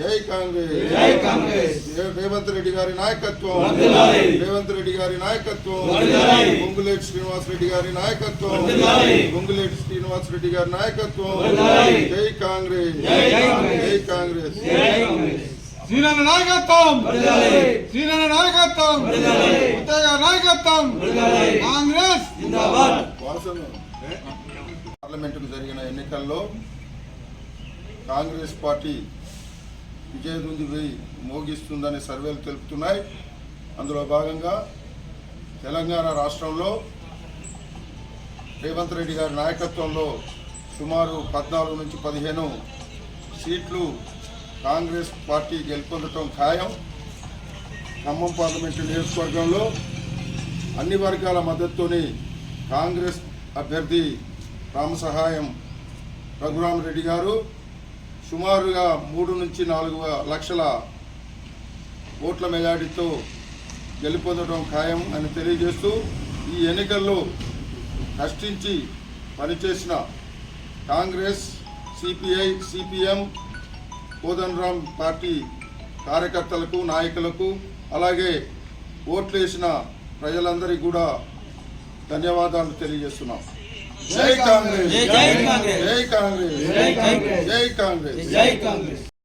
జై కాంగ్రెస్ జై కాంగ్రెస్ రే- రేవంత్ రెడ్డి గారి నాయకత్వం వర్ధిల్లాలి. రేవంత్ రెడ్డి గారి నాయకత్వం వర్ధిల్లాలి. పొంగులేటి శ్రీనివాస్ రెడ్డి గారి నాయకత్వం వర్ధిల్లాలి. పొంగులేటి శ్రీనివాస్ రెడ్డి గారి నాయకత్వం వర్ధిల్లాలి. జై కాంగ్రెస్ జై కాంగ్రెస్. జై కాంగ్రెస్ జై కాంగ్రెస్ శ్రీనన్న నాయకత్వం వర్ధిల్లాలి. శ్రీనన్న నాయకత్వం వర్ధిల్లాలి. ఉత్తయ్య నాయకత్వం వర్ధిల్లాలి. కాంగ్రెస్ జిందాబాద్ వాసన పార్లమెంటుకు జరిగిన ఎన్నికల్లో కాంగ్రెస్ పార్టీ విజయదుంది వేయి మోగిస్తుందని సర్వేలు తెలుపుతున్నాయి. అందులో భాగంగా తెలంగాణ రాష్ట్రంలో రేవంత్ రెడ్డి గారి నాయకత్వంలో సుమారు పద్నాలుగు నుంచి పదిహేను సీట్లు కాంగ్రెస్ పార్టీ గెలుపొందటం ఖాయం. ఖమ్మం పార్లమెంటు నియోజకవర్గంలో అన్ని వర్గాల మద్దతుతోని కాంగ్రెస్ అభ్యర్థి రామసహాయం రఘురామరెడ్డి గారు. సుమారుగా మూడు నుంచి నాలుగు లక్షల ఓట్ల మెజార్టీతో గెలుపొందడం ఖాయం అని తెలియజేస్తూ ఈ ఎన్నికల్లో కష్టించి పనిచేసిన Congress CPI CPM Kodandaram party కార్యకర్తలకు నాయకులకు అలాగే ఓట్లు వేసిన ప్రజలందరికీ కూడా ధన్యవాదాలు తెలియజేస్తున్నాం. జై కాంగ్రెస్. జై కాంగ్రెస్. జై కాంగ్రెస్. జై కాంగ్రెస్. జై కాంగ్రెస్. జై కాంగ్రెస్.